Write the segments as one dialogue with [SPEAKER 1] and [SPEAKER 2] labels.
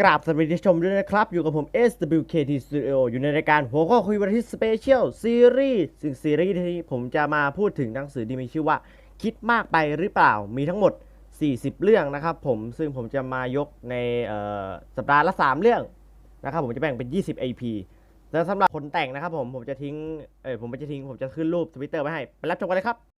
[SPEAKER 1] กราบสวัสดีท่านผู้ชมด้วยนะครับ อยู่กับผม SWKT Studio อยู่ในรายการหัวข้อคุยวันอาทิตย์สเปเชียลซีรีส์ซึ่งซีรีส์นี้ผมจะมาพูดถึงหนังสือที่มีชื่อว่า คิดมากไปหรือเปล่ามีทั้งหมด 40 เรื่องนะครับผมซึ่งผมจะมายกในสัปดาห์ละ 3 เรื่องนะครับผมจะแบ่งเป็น 20 AP แล้วสำหรับคนแต่งนะครับผมผมจะทิ้งเออผมจะทิ้งผมจะขึ้นรูปทวิตเตอร์ไว้ให้ไปรับชมกันเลยครับ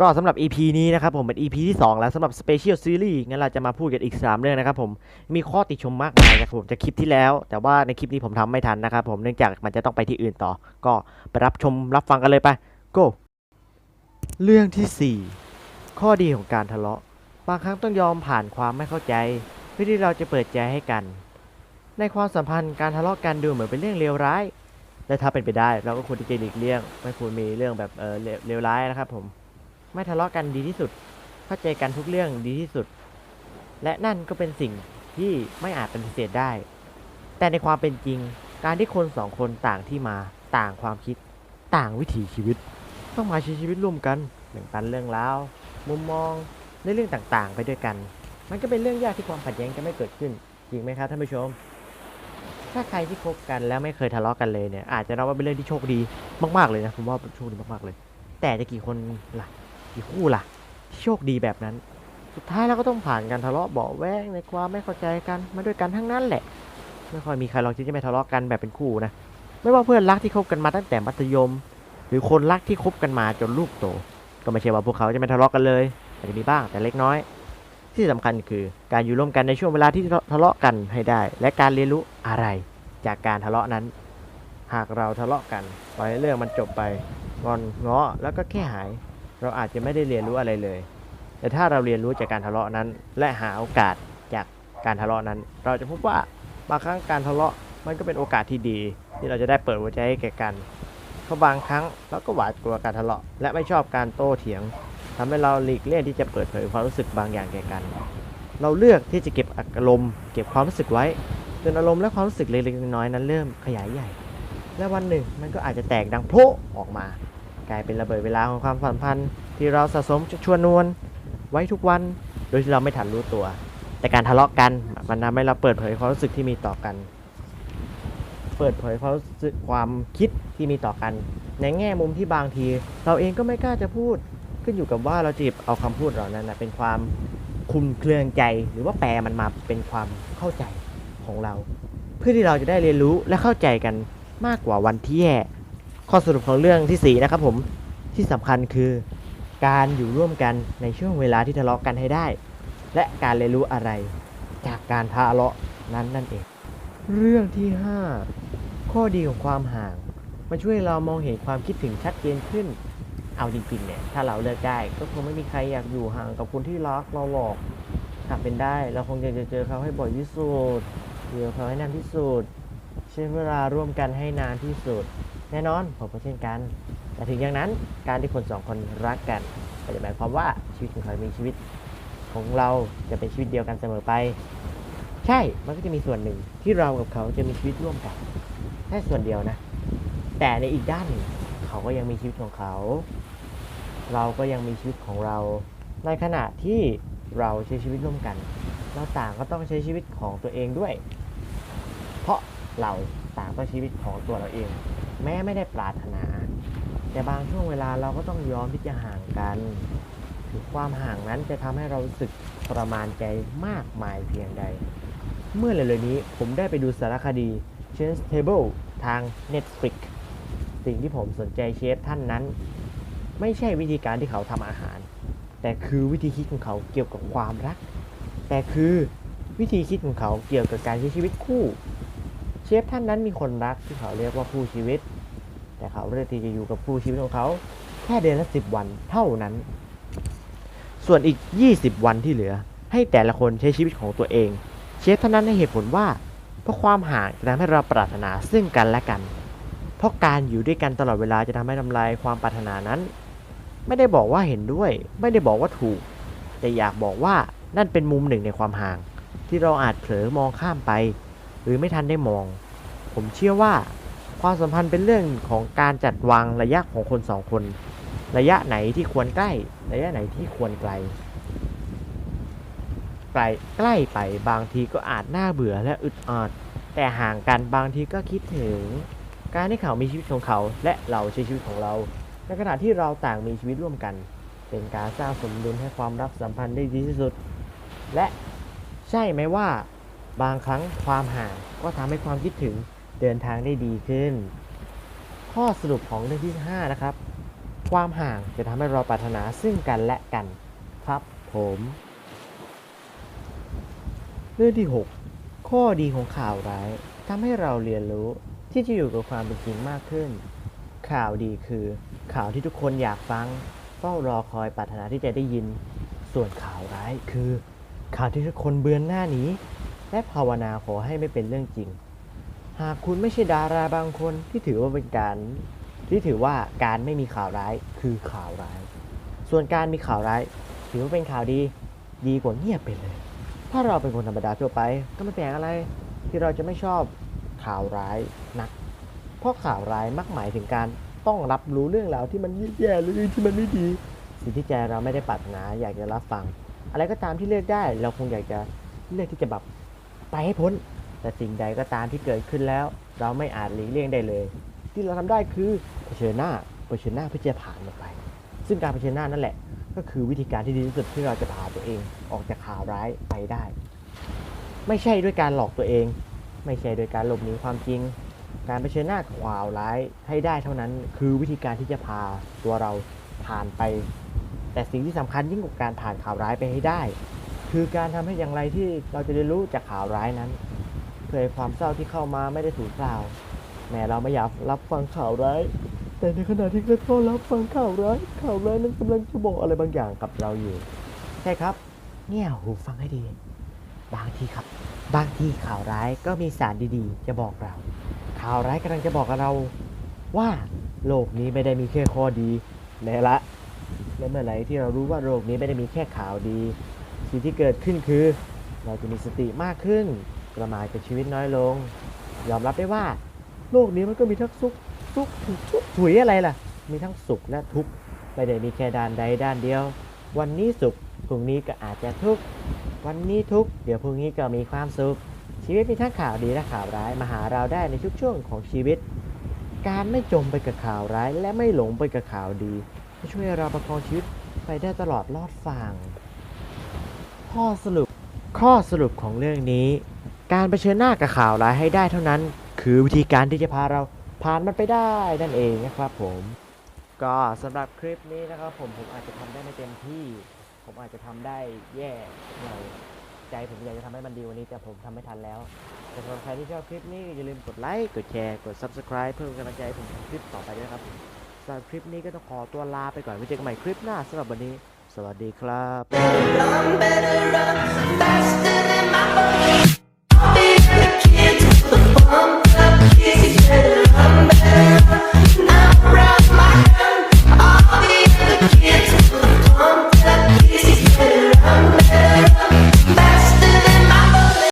[SPEAKER 1] ก็สำหรับ EP นี้นะครับผมเป็น EP ที่ 2 แล้วสำหรับ Special Series งั้นเราจะมาพูดกันอีก 3 เรื่องนะครับผมมีข้อติชมมากมายนะครับผมจะคลิปที่แล้ว แต่ว่าในคลิปนี้ผมทำไม่ทันนะครับผมเนื่องจากมันจะต้องไปที่อื่นต่อ ก็ไปรับชมรับฟังกันเลยไป go เรื่องที่ 4 ข้อดีของการทะเลาะ บางครั้งต้องยอมผ่านความไม่เข้าใจ เพื่อที่เราจะเปิดใจให้กัน ในความสัมพันธ์การทะเลาะกันดูเหมือนเป็นเรื่องเลวร้าย และถ้าเป็นไปได้ เราก็ควรที่จะหลีกเลี่ยง ไม่ควรมีเรื่องแบบเออเลวเลวร้ายนะครับผม ไม่ทะเลาะกันดีที่สุด เข้าใจกันทุกเรื่องดีที่สุด และนั่นก็เป็นสิ่งที่ไม่อาจปฏิเสธได้ แต่ในความเป็นจริง การที่คนสองคนต่างที่มาต่างความคิด ต่างวิถีชีวิต ต้องมาใช้ชีวิตร่วมกันแบ่งปันเรื่องราวมุมมองในเรื่องต่างๆ ไปด้วยกัน มันก็เป็นเรื่องยากที่ความขัดแย้งจะไม่เกิดขึ้นจริงไหมครับท่านผู้ชม ถ้าใครที่คบกันแล้วไม่เคยทะเลาะกันเลยเนี่ยอาจจะนับว่าเป็นเรื่องที่โชคดีมากๆเลยนะผมว่าโชคดีมากๆเลย แต่จะกี่คนล่ะ กี่คู่ล่ะที่โชคดีแบบนั้น สุดท้ายเราก็ต้องผ่านการทะเลาะเบาะแว้งในความไม่เข้าใจกันมาด้วยกันทั้งนั้นแหละ ไม่ค่อยมีใครหรอกที่จะไม่ทะเลาะกันแบบเป็นคู่นะ ไม่ว่าเพื่อนรักที่คบกันมาตั้งแต่มัธยม หรือคนรักที่คบกันมาจนลูกโต ก็ไม่ใช่ว่าพวกเขาจะไม่ทะเลาะกันเลยอาจจะมีบ้างแต่เล็กน้อย ที่สำคัญคือการอยู่ร่วมกันในช่วงเวลาที่ทะเลาะกันให้ได้ และการเรียนรู้อะไรจากการทะเลาะนั้น หากเราทะเลาะกันปล่อยให้เรื่องมันจบไปงอนง้อแล้วก็แค่หาย เราอาจจะไม่ได้เรียนรู้อะไรเลย แต่ถ้าเราเรียนรู้จากการทะเลาะนั้น และหาโอกาสจากการทะเลาะนั้น เราจะพบว่าบางครั้งการทะเลาะมันก็เป็นโอกาสที่ดี ที่เราจะได้เปิดหัวใจให้แก่กันเพราะบางครั้งเราก็หวาดกลัวการทะเลาะ และไม่ชอบการโต้เถียงทำให้เราหลีกเลี่ยงที่จะเปิดเผยความรู้สึกบางอย่างแก่กัน เราเลือกที่จะเก็บอารมณ์เก็บความรู้สึกไว้จนอารมณ์และความรู้สึกเล็กๆน้อยๆนั้นเริ่มขยายใหญ่ และวันหนึ่งมันก็อาจจะแตกดังโพะออกมา กลายเป็นระเบิดเวลาของความสัมพันธ์ ที่เราสะสมชวนนวลไว้ทุกวัน โดยที่เราไม่ทันรู้ตัว แต่การทะเลาะกันมันทำให้เราเปิดเผยความรู้สึกที่มีต่อกัน เปิดเผยความรู้สึกความคิดที่มีต่อกัน ในแง่มุมที่บางที เราเองก็ไม่กล้าจะพูด ขึ้นอยู่กับว่าเราจะหยิบเอาคำพูดเหล่านั้นนะเป็นความคุมเครืองใจ หรือว่าแปลมันมาเป็นความเข้าใจของเรา เพื่อที่เราจะได้เรียนรู้และเข้าใจกันมากกว่าวันที่แย่ ข้อสรุปของเรื่องที่สี่นะครับผมที่สำคัญคือการอยู่ร่วมกันในช่วงเวลาที่ทะเลาะกันให้ได้ และการเรียนรู้อะไร จากการทะเลาะนั้นนั่นเอง เรื่องที่ 5 ข้อดีของความห่างมันช่วยเรามองเห็นความคิดถึงชัดเจนขึ้น เอาจริงๆเนี่ยถ้าเราเลือกได้ก็คงไม่มีใครอยากอยู่ห่างกับคนที่รักเราหรอกหากเป็นได้เราคงอยากจะเจอเขาให้บ่อยที่สุดเจอเขาให้นานที่สุดใช้เวลาร่วมกันให้นานที่สุด แน่นอนผมก็เช่นกัน แต่ถึงอย่างนั้นการที่คนสองคนรักกันไม่ได้หมายความว่าชีวิตของเขามีชีวิตของเราจะเป็นชีวิตเดียวกันเสมอไป ใช่ มันก็จะมีส่วนหนึ่งที่เรากับเขาจะมีชีวิตร่วมกันแค่ส่วนเดียวนะ แต่ในอีกด้านหนึ่งเขาก็ยังมีชีวิตของเขา เราก็ยังมีชีวิตของเรา ในขณะที่เราใช้ชีวิตร่วมกัน เราต่างก็ต้องใช้ชีวิตของตัวเองด้วย เพราะเราต่างต้องชีวิตของตัวเราเอง แม้ไม่ได้ปรารถนา แต่บางช่วงเวลาเราก็ต้องยอมที่จะห่างกันถึงความห่างนั้นจะทำให้เราสึกทรมานใจมากมายเพียงใด เมื่อเร็วๆนี้ผมได้ไปดูสารคดี Change Table ทาง Netflix สิ่งที่ผมสนใจเชฟท่านนั้น ไม่ใช่วิธีการที่เขาทำอาหาร แต่คือวิธีคิดของเขาเกี่ยวกับความรัก แต่คือวิธีคิดของเขาเกี่ยวกับการใช้ชีวิตคู่ เชฟท่านนั้นมีคนรักที่เขาเรียกว่าคู่ชีวิต แต่เขาเลือกที่จะอยู่กับคู่ชีวิตของเขา แค่เดือนละสิบวันเท่านั้น ส่วนอีก 20 วันที่เหลือ ให้แต่ละคนใช้ชีวิตของตัวเอง เชฟท่านนั้นให้เหตุผลว่า เพราะความห่างจะทำให้เราปรารถนาซึ่งกันและกัน เพราะการอยู่ด้วยกันตลอดเวลาจะทำให้ทำลายความปรารถนานั้น ไม่ได้บอกว่าเห็นด้วย ไม่ได้บอกว่าถูก แต่อยากบอกว่านั่นเป็นมุมหนึ่งในความห่าง ที่เราอาจเผลอมองข้ามไป หรือไม่ทันได้มอง ผมเชื่อว่าความสัมพันธ์เป็นเรื่องของการจัดวางระยะของคนสองคน ระยะไหนที่ควรใกล้ ระยะไหนที่ควรไกลไกลใกล้ไปบางทีก็อาจน่าเบื่อและอึดอัดแต่ห่างกันบางทีก็คิดถึง การที่เขามีชีวิตของเขา และเราใช้ชีวิตของเรา ในขณะที่เราต่างมีชีวิตร่วมกัน เป็นการสร้างสมดุลให้ความรักสัมพันธ์ได้ดีที่สุด และใช่ไหมว่า บางครั้งความห่างก็ทำให้ความคิดถึงเดินทางได้ดีขึ้น ข้อสรุปของเรื่องที่ 5 นะครับ ความห่างจะทำให้เราปรารถนาซึ่งกันและกัน ครับผม เรื่องที่ 6 ข้อดีของข่าวร้ายทำให้เราเรียนรู้ที่จะอยู่กับความเป็นจริงมากขึ้น ข่าวดีคือ ข่าวที่ทุกคนอยากฟังเฝ้ารอคอยปรารถนาที่จะได้ยิน ส่วนข่าวร้ายคือ ข่าวที่ทุกคนเบือนหน้าหนี และภาวนาขอให้ไม่เป็นเรื่องจริง หากคุณไม่ใช่ดาราบางคนที่ถือว่าเป็นการ ที่ถือว่าการไม่มีข่าวร้ายคือข่าวร้าย ส่วนการมีข่าวร้ายถือว่าเป็นข่าวดีดีกว่าเงียบไปเลย ถ้าเราเป็นคนธรรมดาทั่วไป ก็ไม่แปลกอะไรที่เราจะไม่ชอบข่าวร้ายนัก เพราะข่าวร้ายมักหมายถึงการต้องรับรู้เรื่องราวที่มันแย่หรือที่มันไม่ดี สิ่งที่ใจเราไม่ได้ปรารถนาอยากจะรับฟัง อะไรก็ตามที่เลือกได้ เราคงอยากจะเลือกที่จะแบบ ไปให้พ้น แต่สิ่งใดก็ตามที่เกิดขึ้นแล้ว เราไม่อาจหลีกเลี่ยงได้เลย ที่เราทำได้คือเผชิญหน้าเผชิญหน้าเพื่อจะผ่านมันไป ซึ่งการเผชิญหน้านั่นแหละ ก็คือวิธีการที่ดีที่สุดที่เราจะพาตัวเองออกจากข่าวร้ายไปได้ ไม่ใช่ด้วยการหลอกตัวเอง ไม่ใช่โดยการหลบหนีความจริง การเผชิญหน้ากับข่าวร้ายให้ได้เท่านั้น คือวิธีการที่จะพาตัวเราผ่านไป แต่สิ่งที่สำคัญยิ่งกว่าการผ่านข่าวร้ายไปให้ได้ คือการทำให้อย่างไรที่เราจะเรียนรู้จากข่าวร้ายนั้นเพื่อให้ความเศร้าที่เข้ามาไม่ได้สูญเปล่าวแม้เราไม่อยากรับฟังข่าวร้าย แต่ในขณะที่เรารับฟังข่าวร้าย ข่าวร้ายนั้นกำลังจะบอกอะไรบางอย่างกับเราอยู่ ใช่ครับเนี่ยหูฟังให้ดี บางทีครับ บางทีข่าวร้ายก็มีสารดีๆ จะบอกเรา ข่าวร้ายกำลังจะบอกกับเรา ว่าโลกนี้ไม่ได้มีแค่ข้อดีแน่ละ และเมื่อไหร่ที่เรารู้ว่าโลกนี้ไม่ได้มีแค่ข่าวดี สิ่งที่เกิดขึ้นคือ เราจะมีสติมากขึ้น ประมาทกับชีวิตน้อยลง ยอมรับได้ว่า โลกนี้มันก็มีทั้งสุขสุขทุกข์ทุกข์ถุยอะไรล่ะ มีทั้งสุขและทุกข์ไม่ได้มีแค่ด้านใดด้านเดียว วันนี้สุขพรุ่งนี้ก็อาจจะทุกข์วันนี้ทุกข์เดี๋ยวพรุ่งนี้ก็มีความสุข ชีวิตมีทั้งข่าวดีและข่าวร้ายมาหาเราได้ในทุกช่วงของชีวิต การไม่จมไปกับข่าวร้ายและไม่หลงไปกับข่าวดีจะช่วยเราประคองชีวิตไปได้ตลอดรอดฝั่ง ข้อสรุป ข้อสรุปของเรื่องนี้ การเผชิญหน้ากับข่าวร้ายให้ได้เท่านั้น คือวิธีการที่จะพาเราผ่านมันไปได้นั่นเองนะครับผม ก็สำหรับคลิปนี้นะครับผมผมอาจจะทำได้ไม่เต็มที่ ผมอาจจะทำได้แย่หน่อยใจผมอยากจะทำให้มันดีวันนี้แต่ผมทำไม่ทันแล้ว แต่สำหรับใครที่ชอบคลิปนี้อย่าลืมกดไลค์กดแชร์กด subscribe เพื่อเป็นกำลังใจให้ผมทำคลิปต่อไปด้วยนะครับสำหรับคลิปนี้ก็ต้องขอตัวลาไปก่อนไว้เจอกันใหม่คลิปหน้าสำหรับวันนี้ วัสดีครับ